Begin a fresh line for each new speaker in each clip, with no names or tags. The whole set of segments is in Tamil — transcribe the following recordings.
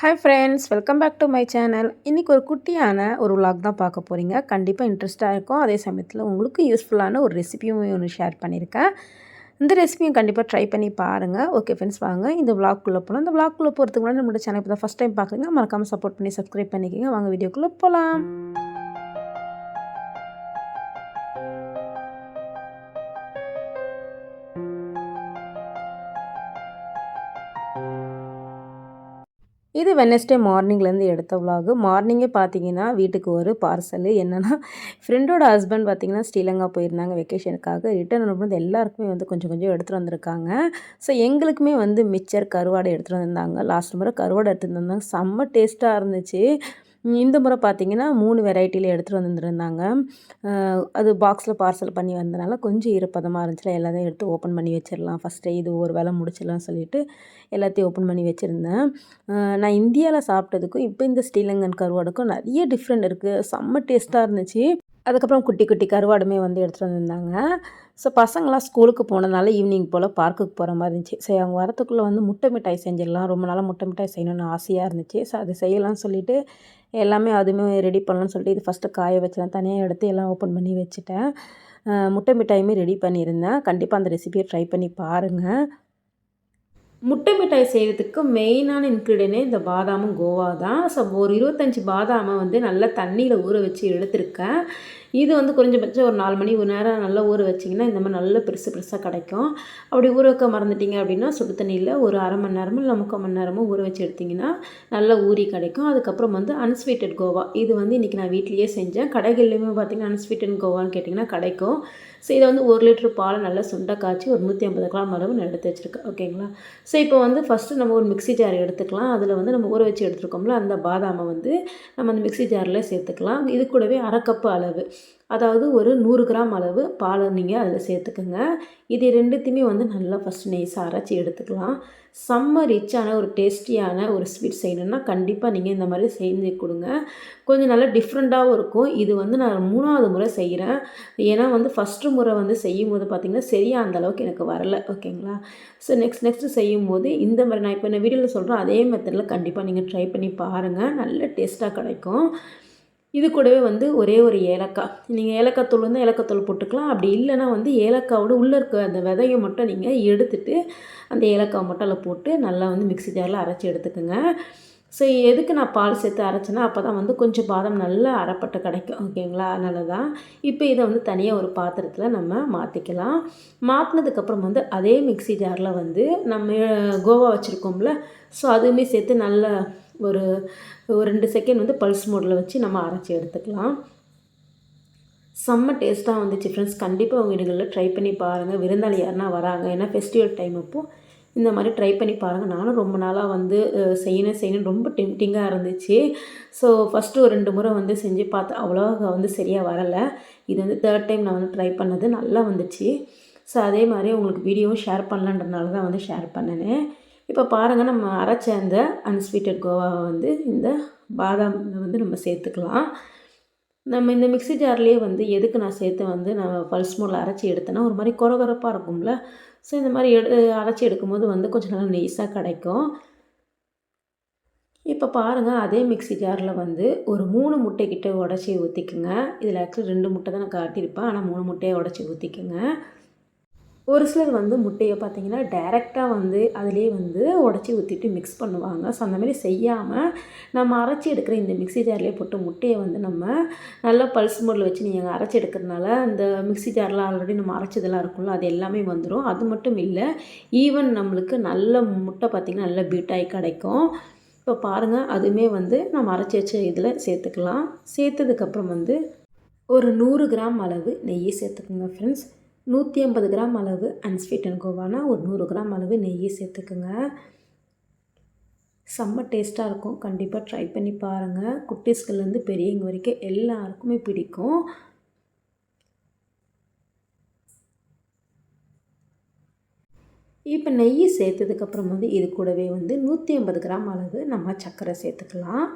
Hi friends welcome back to my channel இன்றைக்கி ஒரு குட்டியான ஒரு விலாக் தான் பார்க்க போகிறீங்க கண்டிப்பாக இன்ட்ரெஸ்ட்டாக இருக்கும். அதே சமயத்தில் உங்களுக்கு யூஸ்ஃபுல்லான ஒரு ரெசிபியும் ஒன்று ஷேர் பண்ணியிருக்கேன் இந்த ரெசிபியும் கண்டிப்பாக ட்ரை பண்ணி பாருங்கள் ஓகே ஃப்ரெண்ட்ஸ் வாங்க. இந்த vlogக்குள்ளே போகலாம் இந்த vlogக்குள்ளே போகிறதுக்கு முன்னாடி நம்மளோட சேனல் இப்போ தான் ஃபஸ்ட் டைம் பார்க்குறீங்க. மறக்காமல் சப்போர்ட் பண்ணி சப்ஸ்கிரைப் பண்ணிக்கோங்க. வாங்க வீடியோக்குள்ளே போகலாம் இது வெனஸ்டே மார்னிங்லேருந்து எடுத்த விலாகு மார்னிங்கே பார்த்தீங்கன்னா வீட்டுக்கு ஒரு பார்சலு என்னென்னா ஃப்ரெண்டோட ஹஸ்பண்ட் பார்த்தீங்கன்னா ஸ்ரீலங்கா போயிருந்தாங்க வெக்கேஷனுக்காக ரிட்டர்ன் வரும்போது எல்லாருக்குமே வந்து கொஞ்சம் கொஞ்சம் எடுத்துகிட்டு வந்திருக்காங்க. ஸோ எங்களுக்குமே வந்து மிச்சர் கருவாடை எடுத்துகிட்டு வந்திருந்தாங்க. லாஸ்ட் முறை கருவாடை எடுத்துகிட்டு வந்தாங்க செம்ம டேஸ்ட்டாக இருந்துச்சு. இந்த முறை பார்த்தீங்கன்னா மூணு வெரைட்டியில் எடுத்துகிட்டு வந்துருந்தாங்க. அது பாக்ஸில் பார்சல் பண்ணி வந்தனால கொஞ்சம் ஈரப்பதமாக இருந்துச்சுல எல்லாத்தையும் எடுத்து ஓப்பன் பண்ணி வச்சிடலாம். ஃபஸ்ட்டே இது ஒரு வேலை முடிச்சிடலாம் சொல்லிட்டு எல்லாத்தையும் ஓப்பன் பண்ணி வச்சுருந்தேன். நான் இந்தியாவில் சாப்பிட்டதுக்கும் இப்போ இந்த ஸ்ரீலங்கன் கருவாடுக்கும் நிறைய டிஃப்ரெண்ட் இருக்குது செம்ம டேஸ்ட்டாக இருந்துச்சு. அதுக்கப்புறம் குட்டி குட்டி கருவாடுமே வந்து எடுத்துகிட்டு வந்திருந்தாங்க. ஸோ பசங்களாம் ஸ்கூலுக்கு போனதுனால ஈவினிங் போல் பார்க்குக்கு போகிற மாதிரி இருந்துச்சு. சரி அவங்க வரத்துக்குள்ளே வந்து முட்டை மிட்டாய் செஞ்சிடலாம். ரொம்ப நாளாக முட்டை மிட்டாய் செய்யணும்னு ஆசையாக இருந்துச்சு. ஸோ அது செய்யலாம்னு சொல்லிட்டு எல்லாமே அதுவுமே ரெடி பண்ணலாம்னு சொல்லிட்டு இது ஃபஸ்ட்டு காய வச்சேன். தனியாக எடுத்து எல்லாம் ஓப்பன் பண்ணி வச்சுட்டேன். முட்டை மிட்டாயுமே ரெடி பண்ணியிருந்தேன். கண்டிப்பாக அந்த ரெசிபியை ட்ரை பண்ணி பாருங்கள் முட்டை மிட்டாய் செய்கிறதுக்கு மெயினான இன்க்ரீடியனே இந்த பாதாமும் கோவா தான். ஸோ ஒரு இருபத்தஞ்சி பாதாமை வந்து நல்லா தண்ணியில் ஊற வச்சு எடுத்திருக்கேன். இது வந்து குறைஞ்சபட்சம் ஒரு நாலு மணி ஒரு நேரம் நல்லா ஊற வச்சிங்கன்னா இந்த மாதிரி நல்ல பெருசு பெருசாக கிடைக்கும். அப்படி ஊற வைக்க மறந்துட்டிங்க அப்படின்னா சுடு தண்ணியில் ஒரு அரை மணி நேரமும் இல்லை முக்கால் மணி நேரமும் ஊற வச்சு எடுத்திங்கன்னா நல்லா ஊறி கிடைக்கும். அதுக்கப்புறம் வந்து அன்ஸ்வீட்டட் கோவா. இது வந்து இன்றைக்கி நான் வீட்லேயே செஞ்சேன். கடைகள்லையுமே பார்த்திங்கன்னா அன்ஸ்வீட்டட் கோவான்னு கேட்டிங்கன்னா கிடைக்கும். ஸோ இதை வந்து ஒரு லிட்டர் பாலை நல்லா சுண்டை காய்ச்சி ஒரு நூற்றி ஐம்பது கிராம் அளவு நான் எடுத்து வச்சுருக்கேன். ஓகேங்களா ஸோ இப்போ வந்து ஃபஸ்ட்டு நம்ம ஒரு மிக்ஸி ஜார் எடுத்துக்கலாம். அதில் வந்து நம்ம ஊற வச்சு எடுத்துருக்கோம்ல அந்த பாதாமை வந்து நம்ம அந்த மிக்ஸி ஜாரில் சேர்த்துக்கலாம். இது கூடவே அரை கப்பு அளவு அதாவது ஒரு நூறு கிராம் அளவு பாலை நீங்கள் அதில் சேர்த்துக்குங்க. இது ரெண்டுத்தையுமே வந்து நல்லா ஃபஸ்ட்டு நெய்ஸாக அரைச்சி எடுத்துக்கலாம். செம்ம ரிச்சான ஒரு டேஸ்டியான ஒரு ஸ்வீட் செய்யணுன்னா கண்டிப்பாக நீங்கள் இந்த மாதிரி செஞ்சு கொடுங்க. கொஞ்சம் நல்லா டிஃப்ரெண்ட்டாகவும் இருக்கும். இது வந்து நான் மூணாவது முறை செய்கிறேன் ஏன்னா வந்து ஃபஸ்ட்டு முறை வந்து செய்யும் போது பார்த்திங்கன்னா சரியாக அந்தளவுக்கு எனக்கு வரலை. ஓகேங்களா ஸோ நெக்ஸ்ட் நெக்ஸ்ட்டு செய்யும் போது இந்த மாதிரி நான் இப்போ இந்த வீடியோவில் சொல்கிறேன் அதே மெத்தடில் கண்டிப்பாக நீங்கள் ட்ரை பண்ணி பாருங்கள் நல்ல டேஸ்ட்டாக கிடைக்கும். இது கூடவே வந்து ஒரே ஒரு ஏலக்காய். நீங்கள் ஏலக்காய் தூள் வந்து ஏலக்காய் தூள் போட்டுக்கலாம். அப்படி இல்லைன்னா வந்து ஏலக்காவோட உள்ளே இருக்க அந்த விதையை மட்டும் நீங்கள் எடுத்துட்டு அந்த ஏலக்காய் மட்டும் அதில் போட்டு நல்லா வந்து மிக்ஸி ஜாரில் அரைச்சி எடுத்துக்கோங்க. ஸோ எதுக்கு நான் பால் சேர்த்து அரைச்சேன்னா அப்போ தான் வந்து கொஞ்சம் பாதம் நல்லா அரைப்பட்டு கிடைக்கும். ஓகேங்களா? அதனால தான் இப்போ இதை வந்து தனியாக ஒரு பாத்திரத்தில் நம்ம மாற்றிக்கலாம் மாற்றினதுக்கப்புறம் வந்து அதே மிக்ஸி ஜாரில் வந்து நம்ம கோவா வச்சுருக்கோம்ல ஸோ அதுவுமே சேர்த்து நல்லா ஒரு ஒரு ரெண்டு செகண்ட் வந்து பல்ஸ் மோடில் வச்சு நம்ம அரைச்சி எடுத்துக்கலாம். செம்ம டேஸ்ட்டாக வந்துச்சு ஃப்ரெண்ட்ஸ் கண்டிப்பாக உங்கள் வீடுகளில் ட்ரை பண்ணி பாருங்கள் விருந்தாளி யாருனா வராங்க. ஏன்னா ஃபெஸ்டிவல் டைம் அப்போது இந்த மாதிரி ட்ரை பண்ணி பாருங்கள் நானும் ரொம்ப நாளாக வந்து செய்யணும் செய்யணும் ரொம்ப டெம்டிங்காக இருந்துச்சு. ஸோ ஃபஸ்ட்டு ஒரு ரெண்டு முறை வந்து செஞ்சு பார்த்தேன் அவ்வளோவா வந்து சரியாக வரலை. இது வந்து தேர்ட் டைம் நான் வந்து ட்ரை பண்ணது. நல்லா வந்துச்சு. ஸோ அதே மாதிரி உங்களுக்கு வீடியோவும் ஷேர் பண்ணலான்றனால தான் வந்து ஷேர் பண்ணினேன். இப்போ பாருங்கள் நம்ம அரைச்ச அந்த அன்ஸ்வீட்டட் கோவாவை வந்து இந்த பாதாம் வந்து நம்ம சேர்த்துக்கலாம். நம்ம இந்த மிக்ஸி ஜார்லேயே வந்து எதுக்கு நான் சேர்த்து வந்து நான் பல்ஸ் மோடில் அரைச்சி எடுத்தேன்னா ஒரு மாதிரி குறகுறப்பாக இருக்கும்ல. ஸோ இந்த மாதிரி எடு அரைச்சி எடுக்கும்போது வந்து கொஞ்சம் நல்லா நெய்ஸாக கிடைக்கும். இப்போ பாருங்கள் அதே மிக்ஸி ஜாரில் வந்து ஒரு மூணு முட்டைக்கிட்ட உடச்சி ஊற்றிக்குங்க இதில் ஆக்சுவலி ரெண்டு முட்டை தான் நான் காட்டியிருப்பேன். ஆனால் மூணு முட்டையை உடச்சி ஊற்றிக்குங்க ஒரு சிலர் வந்து முட்டையை பார்த்திங்கன்னா டைரெக்டாக வந்து அதிலே வந்து உடச்சி ஊற்றிட்டு மிக்ஸ் பண்ணுவாங்க. ஸோ அந்த மாதிரி செய்யாமல் நம்ம அரைச்சி எடுக்கிற இந்த மிக்ஸி ஜார்லேயே போட்டு முட்டையை வந்து நம்ம நல்லா பல்ஸ் மோடில் வச்சு நீங்கள் அரைச்சி எடுக்கிறதுனால அந்த மிக்ஸி ஜாரில் ஆல்ரெடி நம்ம அரைச்சதெல்லாம் இருக்கும்ல அது எல்லாமே வந்துடும் அது மட்டும் இல்லை ஈவன் நம்மளுக்கு நல்ல முட்டை பார்த்திங்கன்னா நல்ல பீட்டாகி கிடைக்கும். இப்போ பாருங்கள் அதுவுமே வந்து நம்ம அரைச்சி வச்ச இதில் சேர்த்துக்கலாம். சேர்த்ததுக்கப்புறம் வந்து ஒரு நூறு கிராம் அளவு நெய்யை சேர்த்துக்குங்க ஃப்ரெண்ட்ஸ் நூற்றி ஐம்பது கிராம் அளவு அன்ஸ்வீட் அண்ட் கோவானா ஒரு நூறு கிராம் அளவு நெய்யை சேர்த்துக்குங்க. செம்ம டேஸ்ட்டாக இருக்கும். கண்டிப்பாக ட்ரை பண்ணி பாருங்கள் குட்டீஸ்கள்லேருந்து பெரியவங்க வரைக்கும் எல்லாருக்குமே பிடிக்கும். இப்போ நெய் சேர்த்ததுக்கப்புறம் வந்து இது கூடவே வந்து நூற்றி ஐம்பது கிராம் அளவு நம்ம சர்க்கரை சேர்த்துக்கலாம்.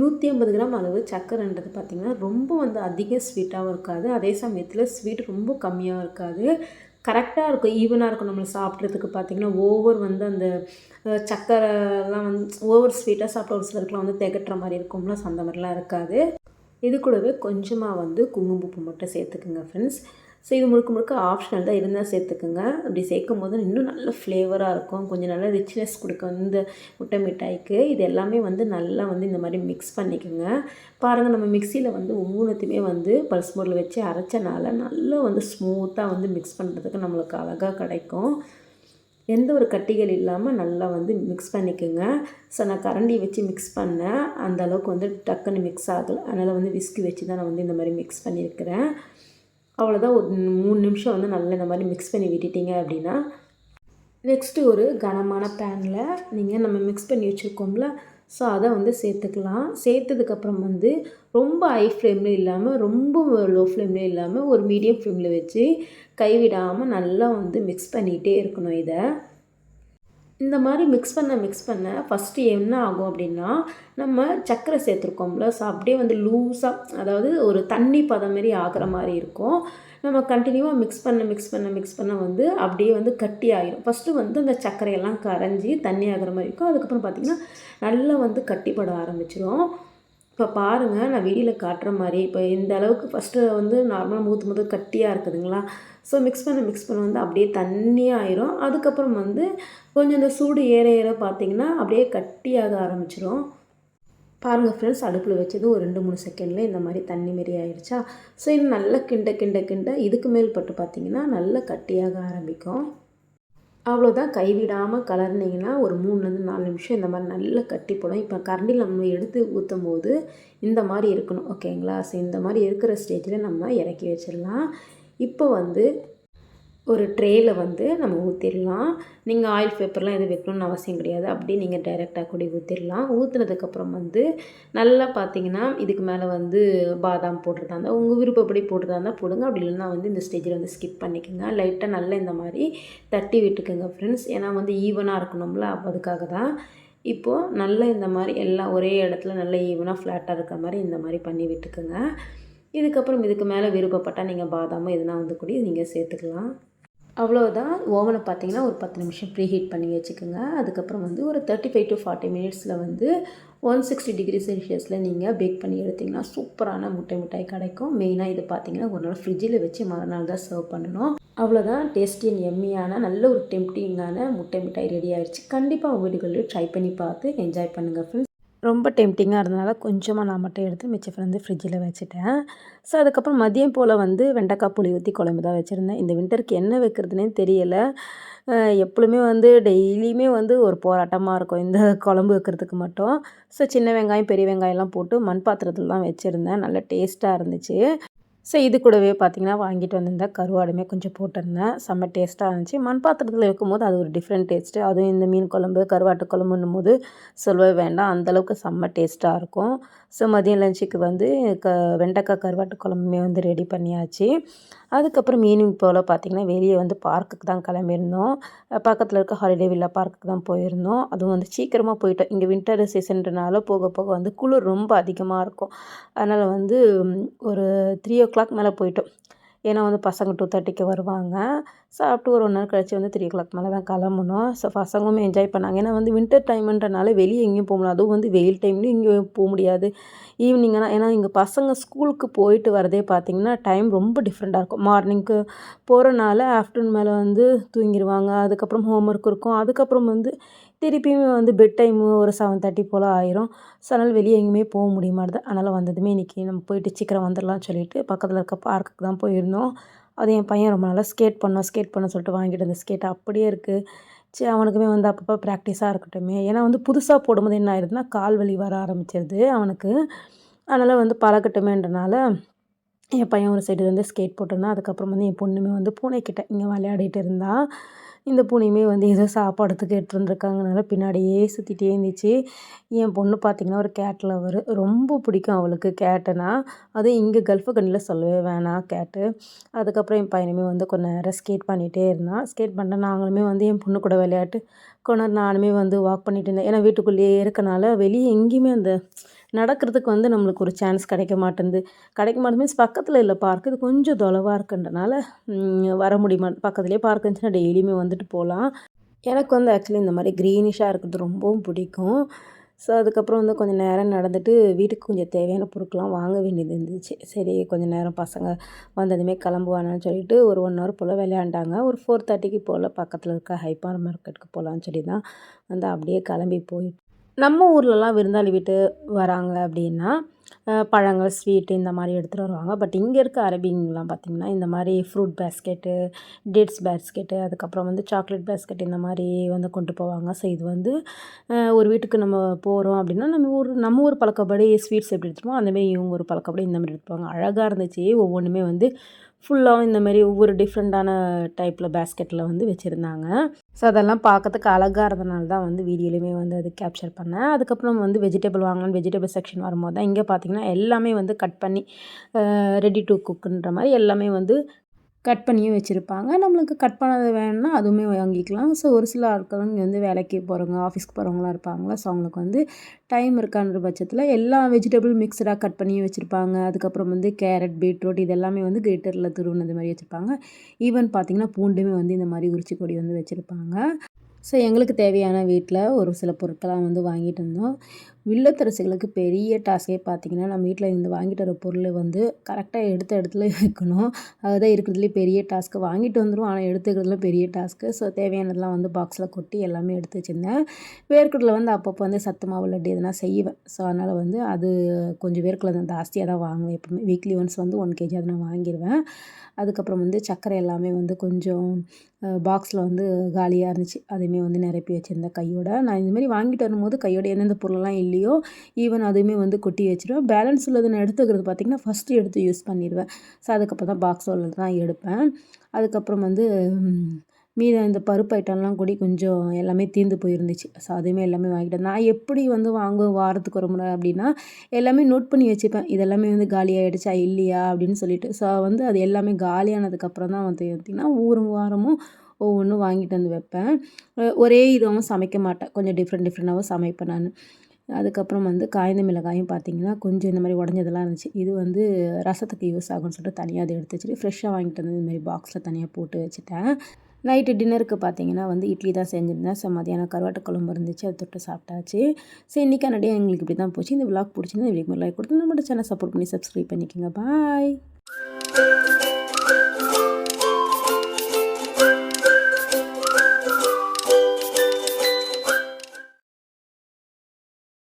நூற்றி ஐம்பது கிராம் அளவு சர்க்கரைன்றது பார்த்திங்கன்னா ரொம்ப வந்து அதிக ஸ்வீட்டாகவும் இருக்காது. அதே சமயத்தில் ஸ்வீட் ரொம்ப கம்மியாகவும் இருக்காது. கரெக்டாக இருக்கும். ஈவனாக இருக்கும். நம்மளை சாப்பிட்றதுக்கு பார்த்திங்கன்னா ஓவர் வந்து அந்த சர்க்கரைலாம் வந்து ஓவர் ஸ்வீட்டாக சாப்பிட்ட ஒரு சிலருக்குலாம் வந்து திகட்டுற மாதிரி இருக்கும்லாம் அந்த மாதிரிலாம் இருக்காது. இது கூடவே கொஞ்சமாக வந்து குங்குமப்பூ மட்டும் சேர்த்துக்குங்க ஃப்ரெண்ட்ஸ் ஸோ இது முழுக்க முழுக்க ஆப்ஷனல் தான். இருந்தால் சேர்த்துக்குங்க. அப்படி சேர்க்கும் போது இன்னும் நல்ல ஃப்ளேவராக இருக்கும். கொஞ்சம் நல்ல ரிச்னஸ் கொடுக்கும் இந்த முட்டை மிட்டாய்க்கு. இது எல்லாமே வந்து நல்லா வந்து இந்த மாதிரி மிக்ஸ் பண்ணிக்கோங்க. பாருங்கள் நம்ம மிக்சியில் வந்து ஒவ்வொன்றத்தையுமே வந்து பல்ஸ் மோடில் வச்சு அரைச்சனால நல்லா வந்து ஸ்மூத்தாக வந்து மிக்ஸ் பண்ணுறதுக்கு நம்மளுக்கு அழகாக கிடைக்கும். எந்த ஒரு கட்டிகள் இல்லாமல் நல்லா வந்து மிக்ஸ் பண்ணிக்கோங்க. ஸோ நான் கரண்டி வச்சு மிக்ஸ் பண்ணேன். அந்த அளவுக்கு வந்து டக்குன்னு மிக்ஸ் ஆகலை. அதனால் வந்து விஸ்கி வச்சு தான் நான் வந்து இந்த மாதிரி மிக்ஸ் பண்ணியிருக்கிறேன். அவ்வளோதான் ஒரு மூணு நிமிஷம் வந்து நல்லா இந்த மாதிரி மிக்ஸ் பண்ணி விட்டுட்டீங்க அப்படின்னா நெக்ஸ்ட்டு ஒரு கனமான பேனில் நீங்கள் நம்ம மிக்ஸ் பண்ணி வச்சுருக்கோம்ல ஸோ அதை வந்து சேர்த்துக்கலாம். சேர்த்ததுக்கப்புறம் வந்து ரொம்ப ஹை ஃப்ளேம்லேயும் இல்லாமல் ரொம்ப லோ ஃப்ளேம்லேயும் இல்லாமல் ஒரு மீடியம் ஃப்ளேமில் வச்சு கைவிடாமல் நல்லா வந்து மிக்ஸ் பண்ணிகிட்டே இருக்கணும் இதை. இந்த மாதிரி மிக்ஸ் பண்ண மிக்ஸ் பண்ண ஃபஸ்ட்டு என்ன ஆகும் அப்படின்னா நம்ம சர்க்கரை சேர்த்துருக்கோம்ல ஸோ அப்படியே வந்து லூஸாக அதாவது ஒரு தண்ணி பதம் மாரி ஆகிற மாதிரி இருக்கும். நம்ம கண்டினியூவாக மிக்ஸ் பண்ண மிக்ஸ் பண்ண மிக்ஸ் பண்ண வந்து அப்படியே வந்து கட்டி ஆகிரும் ஃபஸ்ட்டு வந்து அந்த சர்க்கரையெல்லாம் கரைஞ்சி தண்ணி ஆகிற மாதிரி இருக்கும். அதுக்கப்புறம் பார்த்திங்கன்னா நல்லா வந்து கட்டிப்பட ஆரம்பிச்சிடும் இப்போ பாருங்கள் நான் வீடியோவில் காட்டுற மாதிரி. இப்போ இந்த அளவுக்கு ஃபஸ்ட்டு வந்து நார்மலாக மூத்து மூத்து கட்டியாக இருக்குதுங்களா? ஸோ மிக்ஸ் பண்ண மிக்ஸ் பண்ண வந்து அப்படியே தண்ணியாக ஆயிரும். அதுக்கப்புறம் வந்து கொஞ்சம் இந்த சூடு ஏற ஏற பார்த்திங்கன்னா அப்படியே கட்டியாக ஆரம்பிச்சிடும் பாருங்கள் ஃப்ரெண்ட்ஸ் அடுப்பில் வச்சது ஒரு ரெண்டு மூணு செகண்டில் இந்த மாதிரி தண்ணி மாரி ஆயிடுச்சா? ஸோ இன்னும் நல்லா கிண்ட கிண்ட கிண்ட இதுக்கு மேல் பட்டு பார்த்திங்கன்னா நல்லா கட்டியாக ஆரம்பிக்கும். அவ்வளோதான் கைவிடாமல் கலர்னிங்கன்னா ஒரு மூணுலேருந்து நாலு நிமிஷம் இந்த மாதிரி நல்லா கட்டி போடும் இப்போ கரண்டியில் நம்ம எடுத்து ஊற்றும் போது இந்த மாதிரி இருக்கணும் ஓகேங்களா? ஸோ இந்த மாதிரி இருக்கிற ஸ்டேஜில் நம்ம இறக்கி வச்சிடலாம். இப்போ வந்து ஒரு ட்ரேயில் வந்து நம்ம ஊற்றிடலாம் நீங்கள் ஆயில் பேப்பர்லாம் எதுவும் வைக்கணும்னு அவசியம் கிடையாது. அப்படியே நீங்கள் டைரெக்டாக கூட ஊற்றிடலாம் ஊற்றுனதுக்கப்புறம் வந்து நல்லா பார்த்தீங்கன்னா இதுக்கு மேலே வந்து பாதாம் போட்டுறதா இருந்தால் உங்கள் விருப்பப்படி போட்டுறதா இருந்தால் போடுங்க. அப்படி இல்லைன்னா வந்து இந்த ஸ்டேஜில் வந்து ஸ்கிப் பண்ணிக்கோங்க. லைட்டாக நல்லா இந்த மாதிரி தட்டி விட்டுக்குங்க ஃப்ரெண்ட்ஸ் ஏன்னா வந்து ஈவனாக இருக்கணும்ல அப்போ அதுக்காக தான். இப்போது நல்லா இந்த மாதிரி எல்லாம் ஒரே இடத்துல நல்லா ஈவனாக ஃப்ளாட்டாக இருக்கிற மாதிரி இந்த மாதிரி பண்ணி விட்டுக்குங்க. இதுக்கப்புறம் இதுக்கு மேலே விருப்பப்பட்டால் நீங்கள் பாதாமும் எதுனா வந்து கூட நீங்கள் சேர்த்துக்கலாம். அவ்வளோதான் ஓவனை பார்த்தீங்கன்னா ஒரு பத்து நிமிஷம் ப்ரீ ஹீட் பண்ணி வச்சுக்கோங்க. அதுக்கப்புறம் வந்து ஒரு தேர்ட்டி ஃபைவ் டு ஃபார்ட்டி மினிட்ஸில் வந்து ஒன் சிக்ஸ்டி டிகிரி செல்சியஸில் நீங்கள் பேக் பண்ணி எடுத்திங்கன்னா சூப்பரான முட்டை மிட்டாய் கிடைக்கும். மெயினாக இது பார்த்தீங்கன்னா ஒரு நாள் ஃப்ரிட்ஜில் வச்சு மறுநாள் தான் சர்வ் பண்ணணும். அவ்வளோதான் டேஸ்டி அண்ட் எம்மியான நல்ல ஒரு டெம்ப்டிங்கான முட்டை மிட்டாய் ரெடி ஆகிடுச்சு கண்டிப்பாக உங்கள் வீடுகளில் ட்ரை பண்ணி பார்த்து என்ஜாய் பண்ணுங்கள் ஃப்ரெண்ட்ஸ் ரொம்ப டெம்டிங்காக இருந்தனால கொஞ்சமாக நான் மட்டும் எடுத்து மிச்சம் வந்து ஃப்ரிட்ஜில் வச்சுட்டேன். ஸோ அதுக்கப்புறம் மதியம் போல் வந்து வெண்டைக்காய் புளி ஊற்றி குழம்பு தான் வச்சுருந்தேன். இந்த வின்டருக்கு என்ன வைக்கிறதுனே தெரியலை. எப்பொழுதுமே வந்து டெய்லியுமே வந்து ஒரு போராட்டமாக இருக்கும் இந்த குழம்பு வைக்கிறதுக்கு மட்டும். ஸோ சின்ன வெங்காயம் பெரிய வெங்காயம்லாம் போட்டு மண் பாத்திரத்தில் தான் வச்சுருந்தேன். நல்லா டேஸ்ட்டாக இருந்துச்சு. ஸோ இது கூடவே பார்த்திங்கன்னா வாங்கிட்டு வந்திருந்தேன் கருவாடுமே கொஞ்சம் போட்டிருந்தேன். செம்ம டேஸ்ட்டாக இருந்துச்சு. மண் பாத்திரத்தில் வைக்கும்போது அது ஒரு டிஃப்ரெண்ட் டேஸ்ட்டு அதுவும் இந்த மீன் குழம்பு கருவாட்டு குழம்புன்னும் போது சொல்லவே வேண்டாம். அந்தளவுக்கு செம்ம டேஸ்ட்டாக இருக்கும். ஸோ மதியம் லஞ்சுக்கு வந்து க வெண்டைக்காய் கருவாட்டு குழம்புமே வந்து ரெடி பண்ணியாச்சு. அதுக்கப்புறம் ஈவினிங் போல் பார்த்திங்கன்னா வெளியே வந்து பார்க்குக்கு தான் கிளம்பியிருந்தோம். பக்கத்தில் இருக்க ஹாலிடே வில்லா பார்க்குக்கு தான் போயிருந்தோம். அதுவும் வந்து சீக்கிரமாக போயிட்டோம். இங்கே வின்டர் சீசன்றனால போக போக வந்து குளிர் ரொம்ப அதிகமாக இருக்கும். அதனால் வந்து ஒரு த்ரீ ஓ கிளாக் மேலே போயிட்டோம். ஏன்னா வந்து பசங்க டூ தேர்ட்டிக்கு வருவாங்க. சாப்பிட்டு ஒரு ஒன் ஹவர் கழிச்சு வந்து த்ரீ ஓ கிளாக் மேலே தான் கிளம்பணும். ஸோ பசங்களுமே என்ஜாய் பண்ணாங்க. ஏன்னா வந்து வின்டர் டைம்ன்றனால வெளியே எங்கேயும் போக முடியாது. அதுவும் வந்து வெயில் டைம்லையும் இங்கேயும் போக முடியாது. ஈவினிங்னா ஏன்னா இங்கே பசங்க ஸ்கூலுக்கு போயிட்டு வரதே பார்த்திங்கன்னா டைம் ரொம்ப டிஃப்ரெண்ட்டாக இருக்கும். மார்னிங்க்கு போகிறனால ஆஃப்டர்நூன் மேலே வந்து தூங்கிடுவாங்க அதுக்கப்புறம் ஹோம் ஒர்க் இருக்கும். அதுக்கப்புறம் வந்து திருப்பியும் வந்து பெட் டைமு ஒரு செவன் தேர்ட்டி போல் ஆயிரும். ஸோ அதனால் வெளியே எங்கேயுமே போக முடிய மாட்டேது. அதனால் வந்ததுமே இன்றைக்கி நம்ம போயிட்டு சீக்கிரம் வந்துடலாம்னு சொல்லிட்டு பக்கத்தில் இருக்க பார்க்குக்கு தான் போயிருந்தோம். அது என் பையன் ரொம்ப நல்லா ஸ்கேட் பண்ணோம் ஸ்கேட் பண்ண சொல்லிட்டு வாங்கிட்டு அந்த ஸ்கேட் அப்படியே இருக்குது சரி அவனுக்குமே வந்து அப்பப்போ ப்ராக்டிஸாக இருக்கட்டுமே. ஏன்னா வந்து புதுசாக போடும்போது என்ன ஆயிடுதுன்னா கால் வலி வர ஆரம்பிச்சிருது அவனுக்கு. அதனால் வந்து பழக்கட்டுமேன்றனால என் பையன் ஒரு சைடு வந்து ஸ்கேட் போட்டிருந்தான் அதுக்கப்புறம் வந்து என் பொண்ணுமே வந்து பூனைக்கிட்ட இங்கே விளையாடிட்டு இருந்தான் இந்த பூனையுமே வந்து ஏதோ சாப்பாடுத்துக்கு எடுத்துகிட்டு வந்திருக்காங்கனால பின்னாடியே சுற்றிட்டே இருந்துச்சு. என் பொண்ணு பார்த்திங்கன்னா ஒரு கேட் லவர் ரொம்ப பிடிக்கும் அவளுக்கு கேட்டுனா அது இங்கே கல்ஃபு கண்ணில் சொல்லவே வேணாம் கேட்டு அதுக்கப்புறம் என் பையனுமே வந்து கொஞ்சம் நேரம் ஸ்கேட் பண்ணிகிட்டே இருந்தான். ஸ்கேட் பண்ண நாங்களுமே வந்து என் பொண்ணு கூட விளையாட்டு. கொஞ்ச நானுமே வந்து வாக் பண்ணிகிட்டு இருந்தேன். ஏன்னா வீட்டுக்குள்ளேயே இருக்கனால வெளியே எங்கேயுமே அந்த நடக்கிறதுக்கு வந்து நம்மளுக்கு ஒரு சான்ஸ் கிடைக்க மாட்டேங்குது கிடைக்க மாட்டேன் மீன்ஸ் பக்கத்தில் இல்லை பார்க் இது கொஞ்சம் தொலைவாக இருக்குன்றனால வர முடியுமா? பக்கத்துலேயே பார்க் இருந்துச்சுன்னா டெய்லியுமே வந்துட்டு போகலாம். எனக்கு வந்து ஆக்சுவலி இந்த மாதிரி க்ரீனிஷாக இருக்கிறது ரொம்பவும் பிடிக்கும். ஸோ அதுக்கப்புறம் வந்து கொஞ்சம் நேரம் நடந்துட்டு வீட்டுக்கு கொஞ்சம் தேவையான பொருட்கள்லாம் வாங்க வேண்டியது இருந்துச்சு. சரி கொஞ்சம் நேரம் பசங்க வந்ததுமே கிளம்புவானான்னு சொல்லிட்டு ஒரு ஒன் ஹவர் போல் விளையாண்டாங்க. ஒரு ஃபோர் தேர்ட்டிக்கு போல் பக்கத்தில் இருக்க ஹைப்பார் மார்க்கெட்டுக்கு போகலான்னு சொல்லி தான் வந்து அப்படியே கிளம்பி போய் நம்ம ஊர்லலாம் விருந்தாளி வீட்டு வராங்க அப்படின்னா பழங்கள் ஸ்வீட்டு இந்த மாதிரி எடுத்துகிட்டு வருவாங்க. பட் இங்கே இருக்க அரபிங்கெலாம் பார்த்திங்கன்னா இந்த மாதிரி ஃப்ரூட் பேஸ்கெட்டு டேட்ஸ் பேஸ்கெட்டு அதுக்கப்புறம் வந்து சாக்லேட் பேஸ்கெட் இந்த மாதிரி வந்து கொண்டு போவாங்க. ஸோ இது வந்து ஒரு வீட்டுக்கு நம்ம போகிறோம் அப்படின்னா நம்ம ஊர் நம்ம ஊர் பழக்கப்படி ஸ்வீட்ஸ் எப்படி எடுத்துருவோம் அந்தமாரி இவங்க ஒரு பழக்கப்படி இந்த மாதிரி எடுத்துப்பாங்க அழகாக இருந்துச்சு. ஒவ்வொன்றுமே வந்து ஃபுல்லாகவும் இந்த மாதிரி ஒவ்வொரு டிஃப்ரெண்ட்டான டைப்பில் பேஸ்கெட்டில் வந்து வச்சுருந்தாங்க. ஸோ அதெல்லாம் பார்க்கறதுக்கு அழகாக இருந்தனால தான் வந்து வீடியோலையுமே வந்து அது கேப்சர் பண்ணேன். அதுக்கப்புறம் வந்து வெஜிடபிள் வாங்கலாம்னு வெஜிடபிள் செக்ஷன் வரும்போது தான் இங்கே பார்த்திங்கன்னா எல்லாமே வந்து கட் பண்ணி ரெடி டு குக்குன்ற மாதிரி எல்லாமே வந்து கட் பண்ணியும் வச்சுருப்பாங்க. நம்மளுக்கு கட் பண்ணது வேணும்னா அதுவுமே வாங்கிக்கலாம். ஸோ ஒரு சில ஆட்கள் இங்கே வந்து வேலைக்கு போகிறவங்க ஆஃபீஸ்க்கு போகிறவங்களாம் இருப்பாங்களா? ஸோ அவங்களுக்கு வந்து டைம் இருக்கான்ற பட்சத்தில் எல்லா வெஜிடபிள் மிக்சடாக கட் பண்ணியும் வச்சுருப்பாங்க. அதுக்கப்புறம் வந்து கேரட் பீட்ரூட் இதெல்லாமே வந்து கிரேட்டரில் துருவினது மாதிரி வச்சுருப்பாங்க. ஈவன் பார்த்திங்கன்னா பூண்டுமே வந்து இந்த மாதிரி உரிச்சி கொடி வந்து வச்சுருப்பாங்க. ஸோ எங்களுக்கு தேவையான வீட்டில் ஒரு சில பொருட்கள்லாம் வந்து வாங்கிட்டு இருந்தோம் வில்லத்தரசிகளுக்கு பெரிய டாஸ்கே பார்த்தீங்கன்னா நம்ம வீட்டில் இருந்து வாங்கிட்டு வர பொருளை வந்து கரெக்டாக எடுத்த இடத்துல வைக்கணும் அதுதான் இருக்கிறதுலே பெரிய டாஸ்க்கு. வாங்கிட்டு வந்துடும் ஆனால் எடுத்துக்கிறதுல பெரிய டாஸ்க்கு. ஸோ தேவையானதெல்லாம் வந்து பாக்ஸில் கொட்டி எல்லாமே எடுத்து வச்சுருந்தேன். வேர்க்கடலை வந்து அப்பப்போ வந்து சத்து மாவு லட்டு எதுனா செய்வேன். ஸோ அதனால் வந்து அது கொஞ்சம் வேர்க்கடலை தான் ஜாஸ்தியாக தான் வாங்குவேன் எப்பவுமே. வீக்லி ஒன்ஸ் வந்து ஒன் கேஜி அதை நான் வாங்கிடுவேன் அதுக்கப்புறம் வந்து சர்க்கரை எல்லாமே வந்து கொஞ்சம் பாக்ஸில் வந்து காலியாக இருந்துச்சு. அதையுமே வந்து நிரப்பி வச்சுருந்தேன் கையோட. நான் இந்தமாதிரி வாங்கிட்டு வரும்போது கையோட எந்தெந்த பொருளெல்லாம் இல்லையோ ஈவன் அதுவுமே வந்து கொட்டி வச்சுருவேன். பேலன்ஸ் உள்ளதை நான் எடுத்துக்கிறது பார்த்திங்கன்னா ஃபஸ்ட்டு எடுத்து யூஸ் பண்ணிடுவேன். ஸோ அதுக்கப்புறம் தான் பாக்ஸ் உள்ளது தான் எடுப்பேன். அதுக்கப்புறம் வந்து ம், மீதம் இந்த பருப்பு ஐட்டம்லாம் கூட கொஞ்சம் எல்லாமே தீர்ந்து போயிருந்துச்சு. ஸோ அதுவுமே எல்லாமே வாங்கிட்டேன் நான் எப்படி வந்து வாங்குவேன் வாரத்துக்கு ஒரு முறை அப்படின்னா எல்லாமே நோட் பண்ணி வச்சுப்பேன். இதெல்லாமே வந்து காலியாகிடுச்சா இல்லையா அப்படின்னு சொல்லிட்டு. ஸோ வந்து அது எல்லாமே காலியானதுக்கப்புறம் தான் வந்து பார்த்திங்கன்னா ஒவ்வொரு வாரமும் ஒவ்வொன்றும் வாங்கிட்டு வந்து வைப்பேன். ஒரே இதுவும் சமைக்க மாட்டேன். கொஞ்சம் டிஃப்ரெண்ட் டிஃப்ரெண்ட்டாகவும் சமைப்பேன் நான். அதுக்கப்புறம் வந்து காய்ந்த மிளகாயும் பார்த்தீங்கன்னா கொஞ்சம் இந்த மாதிரி உடஞ்சதெல்லாம் இருந்துச்சு. இது வந்து ரசத்துக்கு யூஸ் ஆகும்னு சொல்லிட்டு தனியாக அதை எடுத்து வச்சுட்டு ஃப்ரெஷ்ஷாக வாங்கிட்டு வந்து இந்த மாதிரி பாக்ஸில் தனியாக போட்டு வச்சுட்டேன். நைட்டு டின்னருக்கு பார்த்தீங்கன்னா வந்து இட்லி தான் செஞ்சுருந்தேன். ஸோ மதியானம் கருவாட்டு குழம்பு இருந்துச்சு. அதை தொட்டு சாப்பிட்டாச்சு. ஸோ இன்றைக்கான டே எங்களுக்கு இப்படி தான் போச்சு. இந்த விளாக் பிடிச்சிருந்தா வீடியோக்கு லைக் கொடுத்து நம்மளோட சேனல் சப்போர்ட் பண்ணி சப்ஸ்கிரைப் பண்ணிக்கோங்க. பாய்